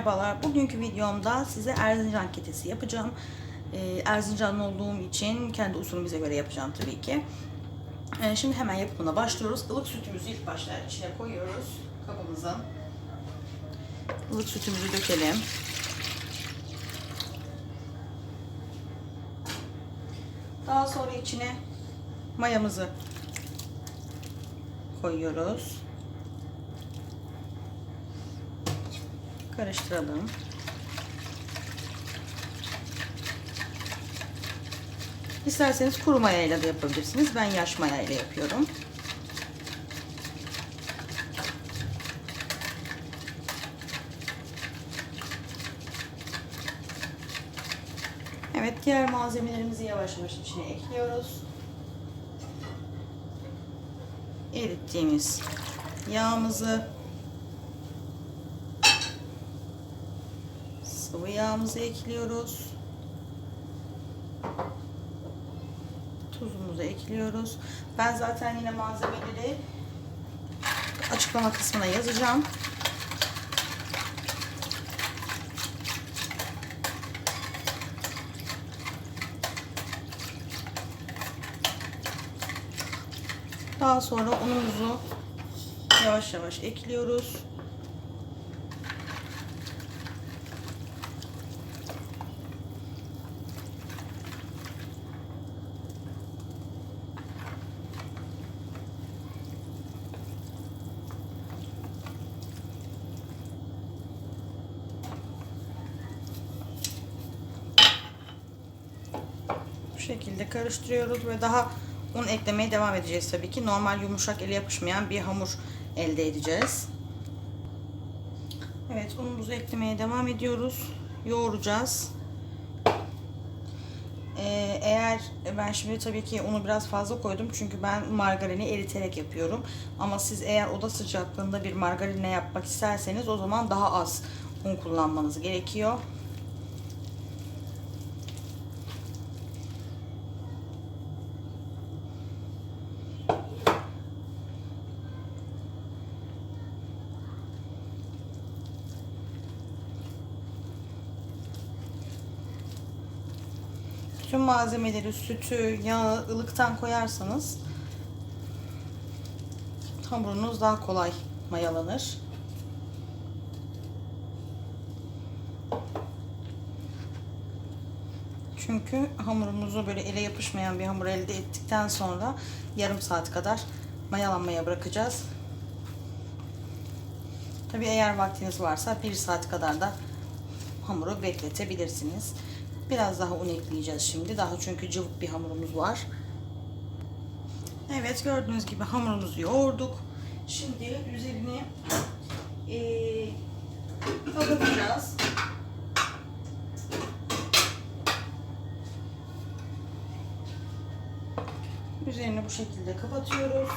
Merhabalar. Bugünkü videomda size Erzincan ketesi yapacağım. Ee, Erzincanlı olduğum için kendi usulümüze göre yapacağım tabii ki. Ee, şimdi hemen yapımına başlıyoruz. Ilık sütümüzü ilk başta içine koyuyoruz kabımızın. Ilık sütümüzü dökelim. Daha sonra içine mayamızı koyuyoruz. Karıştıralım. İsterseniz kuru mayayla da yapabilirsiniz. Ben yaş mayayla yapıyorum. Evet, diğer malzemelerimizi yavaş yavaş içine ekliyoruz. Erittiğimiz yağımızı yağımızı ekliyoruz. Tuzumuzu ekliyoruz. Ben zaten yine malzemeleri açıklama kısmına yazacağım. Daha sonra unumuzu yavaş yavaş ekliyoruz. Şekilde karıştırıyoruz ve daha un eklemeye devam edeceğiz tabii ki. Normal yumuşak ele yapışmayan bir hamur elde edeceğiz. Evet unumuzu eklemeye devam ediyoruz. Yoğuracağız. Ee, eğer ben şimdi tabii ki unu biraz fazla koydum çünkü ben margarini eriterek yapıyorum. Ama siz eğer oda sıcaklığında bir margarine yapmak isterseniz o zaman daha az un kullanmanız gerekiyor. Tüm malzemeleri, sütü, yağı ılıktan koyarsanız hamurunuz daha kolay mayalanır. Çünkü hamurumuzu böyle ele yapışmayan bir hamur elde ettikten sonra yarım saat kadar mayalanmaya bırakacağız. Tabi eğer vaktiniz varsa bir saat kadar da hamuru bekletebilirsiniz. Biraz daha un ekleyeceğiz şimdi. Daha çünkü cıvık bir hamurumuz var. Evet gördüğünüz gibi hamurumuzu yoğurduk. Şimdi üzerini ee, kapatacağız. Üzerini bu şekilde kapatıyoruz.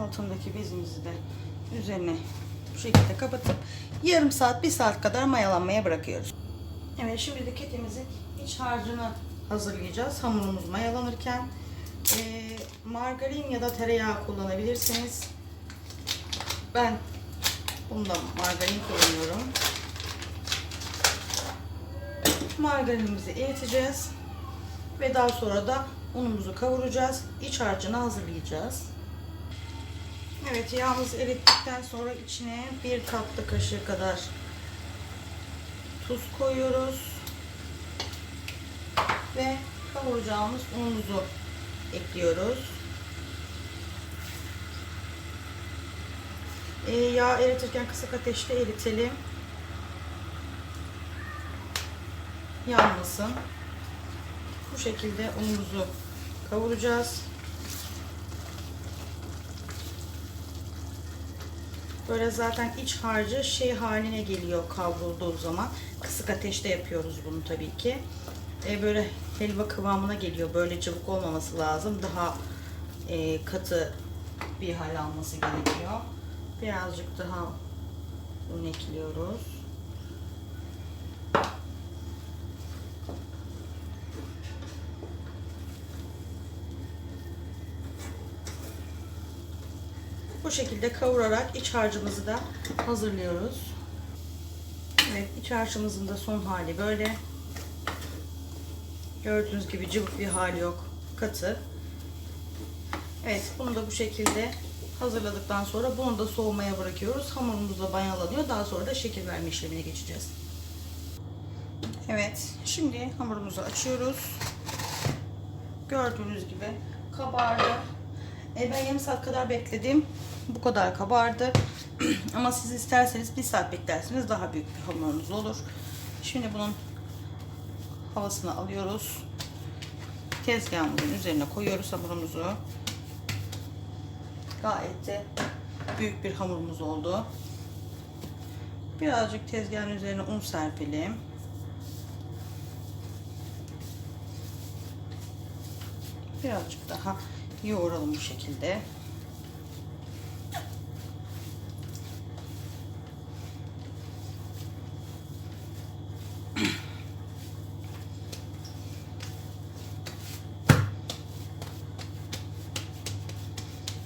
Altındaki bezimizi de üzerine şekilde kapatıp yarım saat, bir saat kadar mayalanmaya bırakıyoruz. Evet şimdi de ketimizin iç harcını hazırlayacağız. Hamurumuz mayalanırken e, margarin ya da tereyağı kullanabilirsiniz. Ben bunda margarin kullanıyorum. Margarinimizi eriteceğiz ve daha sonra da unumuzu kavuracağız. İç harcını hazırlayacağız. Evet yağımız erittikten sonra içine bir tatlı kaşığı kadar tuz koyuyoruz. Ve kavuracağımız unumuzu ekliyoruz. Ee, yağ eritirken kısık ateşte eritelim. Yanmasın. Bu şekilde unumuzu kavuracağız. Böyle zaten iç harcı şey haline geliyor kavrulduğu zaman. Kısık ateşte yapıyoruz bunu tabii ki. E, böyle helva kıvamına geliyor. Böyle cıvık olmaması lazım. Daha e, katı bir hal alması gerekiyor. Birazcık daha un ekliyoruz. Bu şekilde kavurarak iç harcımızı da hazırlıyoruz. Evet iç harcımızın da son hali böyle. Gördüğünüz gibi cıvık bir hali yok. Katı. Evet bunu da bu şekilde hazırladıktan sonra bunu da soğumaya bırakıyoruz. Hamurumuz da mayalanıyor. Daha sonra da şekil verme işlemine geçeceğiz. Evet şimdi hamurumuzu açıyoruz. Gördüğünüz gibi kabardı. E, ben yarım saat kadar bekledim. Bu kadar kabardı. Ama siz isterseniz bir saat beklerseniz daha büyük bir hamurunuz olur. Şimdi bunun havasını alıyoruz. Tezgahımızın üzerine koyuyoruz hamurumuzu. Gayet de büyük bir hamurumuz oldu. Birazcık tezgahın üzerine un serpelim. Birazcık daha yoğuralım bu şekilde.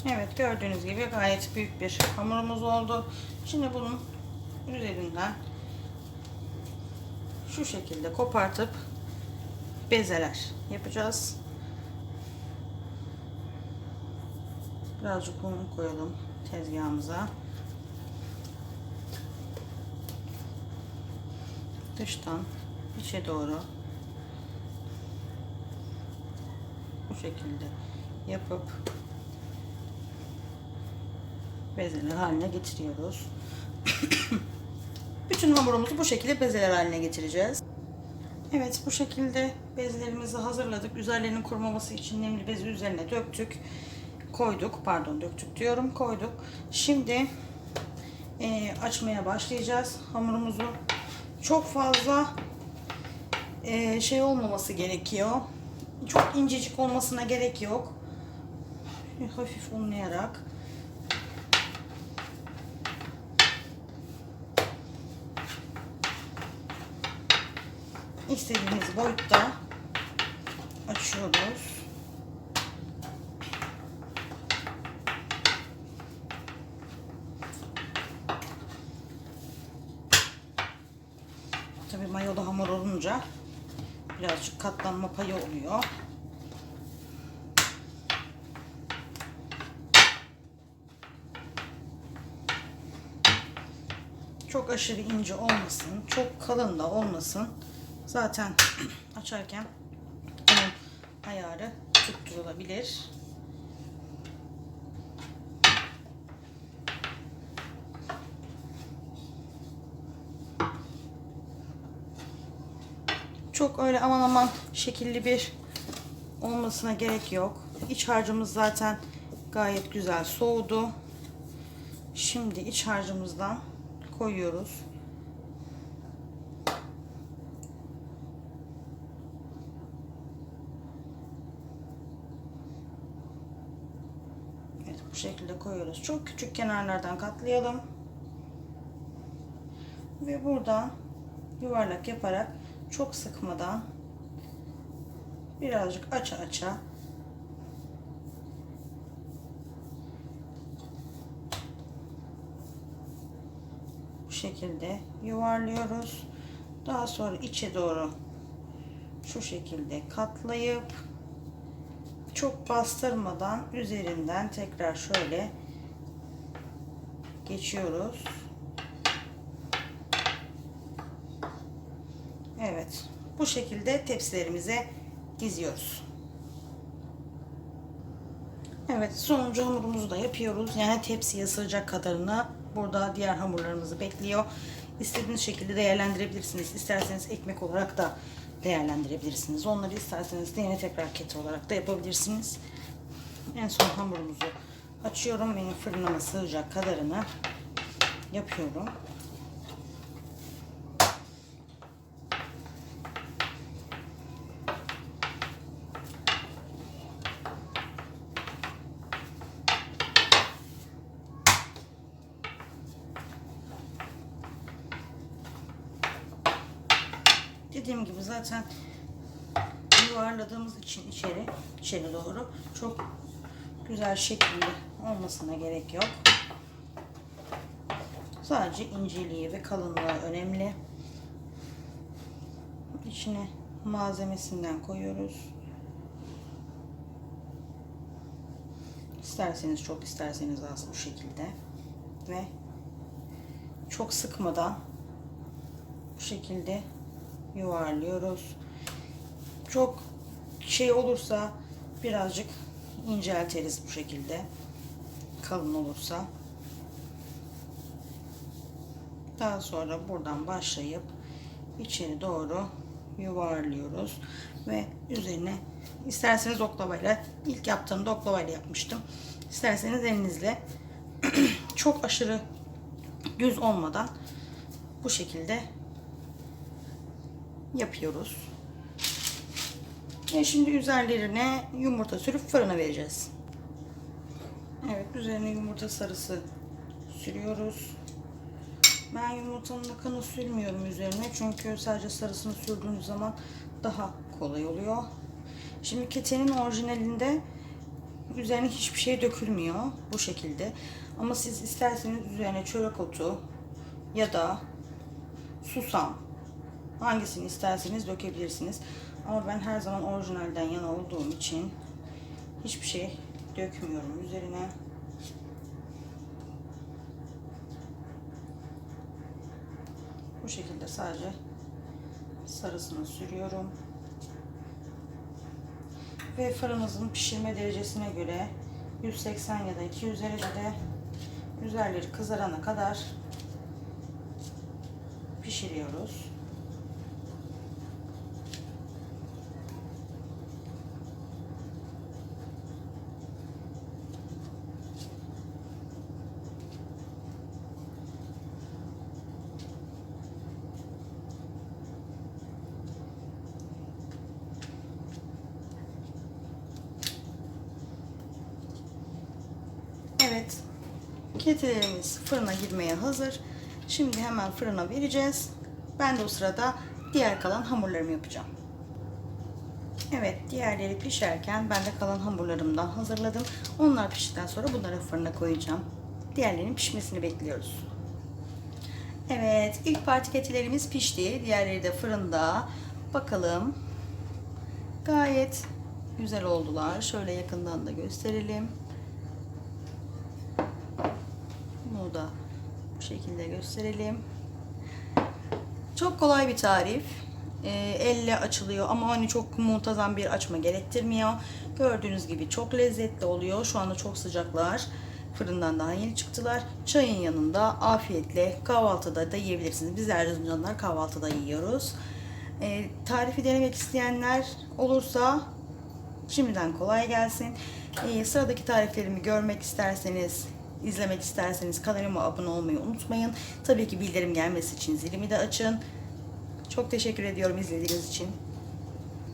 Evet gördüğünüz gibi gayet büyük bir hamurumuz oldu. Şimdi bunun üzerinden şu şekilde kopartıp bezeler yapacağız. Birazcık un koyalım tezgahımıza. Dıştan içe doğru bu şekilde yapıp bezeler haline getiriyoruz. Bütün hamurumuzu bu şekilde bezeler haline getireceğiz. Evet bu şekilde bezlerimizi hazırladık. Üzerlerinin kurumaması için nemli bezi üzerine döktük. Koyduk. Pardon döktük diyorum. Koyduk. Şimdi e, açmaya başlayacağız hamurumuzu. Çok fazla e, şey olmaması gerekiyor. Çok incecik olmasına gerek yok. Hafif unlayarak istediğiniz boyutta açıyoruz. Mayolu hamur olunca birazcık katlanma payı oluyor. Çok aşırı ince olmasın, çok kalın da olmasın. Zaten açarken bunun ayarı tutturulabilir. Çok öyle aman aman şekilli bir olmasına gerek yok. İç harcımız zaten gayet güzel soğudu. Şimdi iç harcımızdan koyuyoruz. Evet bu şekilde koyuyoruz. Çok küçük kenarlardan katlayalım. Ve buradan yuvarlak yaparak çok sıkmadan birazcık aça aça bu şekilde yuvarlıyoruz. Daha sonra içe doğru şu şekilde katlayıp çok bastırmadan üzerinden tekrar şöyle geçiyoruz. Evet. Bu şekilde tepsilerimize diziyoruz. Evet. Sonuncu hamurumuzu da yapıyoruz. Yani tepsiye sığacak kadarına burada diğer hamurlarımızı bekliyor. İstediğiniz şekilde değerlendirebilirsiniz. İsterseniz ekmek olarak da değerlendirebilirsiniz. Onları isterseniz yine tekrar kete olarak da yapabilirsiniz. En son hamurumuzu açıyorum. Benim fırınıma sığacak kadarını yapıyorum. Gibi zaten yuvarladığımız için içeri, içeri doğru çok güzel şekilli olmasına gerek yok. Sadece inceliği ve kalınlığı önemli. İçine malzemesinden koyuyoruz. İsterseniz çok isterseniz az bu şekilde. Ve çok sıkmadan bu şekilde yuvarlıyoruz. Çok şey olursa birazcık incelteriz bu şekilde. Kalın olursa. Daha sonra buradan başlayıp içeri doğru yuvarlıyoruz ve üzerine isterseniz oklavayla ilk yaptığımda oklavayla yapmıştım. İsterseniz elinizle çok aşırı düz olmadan bu şekilde yapıyoruz. Ve şimdi üzerlerine yumurta sürüp fırına vereceğiz. Evet üzerine yumurta sarısı sürüyoruz. Ben yumurtanın akını sürmüyorum üzerine çünkü sadece sarısını sürdüğünüz zaman daha kolay oluyor. Şimdi ketenin orijinalinde üzerine hiçbir şey dökülmüyor bu şekilde. Ama siz isterseniz üzerine çörek otu ya da susam hangisini isterseniz dökebilirsiniz. Ama ben her zaman orijinalden yana olduğum için hiçbir şey dökmüyorum üzerine. Bu şekilde sadece sarısını sürüyorum. Ve fırınınızın pişirme derecesine göre 180 ya da 200 derecede üzerleri kızarana kadar pişiriyoruz. Evet. Ketelerimiz fırına girmeye hazır. Şimdi hemen fırına vereceğiz. Ben de o sırada diğer kalan hamurlarımı yapacağım. Evet, diğerleri pişerken ben de kalan hamurlarımdan hazırladım. Onlar piştikten sonra bunları fırına koyacağım. Diğerlerinin pişmesini bekliyoruz. Evet, ilk parti ketilerimiz pişti. Diğerleri de fırında. Bakalım. Gayet güzel oldular. Şöyle yakından da gösterelim. Bunu da bu şekilde gösterelim. Çok kolay bir tarif. Ee, elle açılıyor ama hani çok muntazam bir açma gerektirmiyor. Gördüğünüz gibi çok lezzetli oluyor. Şu anda çok sıcaklar. Fırından daha yeni çıktılar. Çayın yanında afiyetle kahvaltıda da yiyebilirsiniz. Biz Erzincanlar kahvaltıda yiyoruz. Ee, tarifi denemek isteyenler olursa Şimdiden kolay gelsin. Ee, sıradaki tariflerimi görmek isterseniz, izlemek isterseniz kanalıma abone olmayı unutmayın. Tabii ki bildirim gelmesi için zilimi de açın. Çok teşekkür ediyorum izlediğiniz için.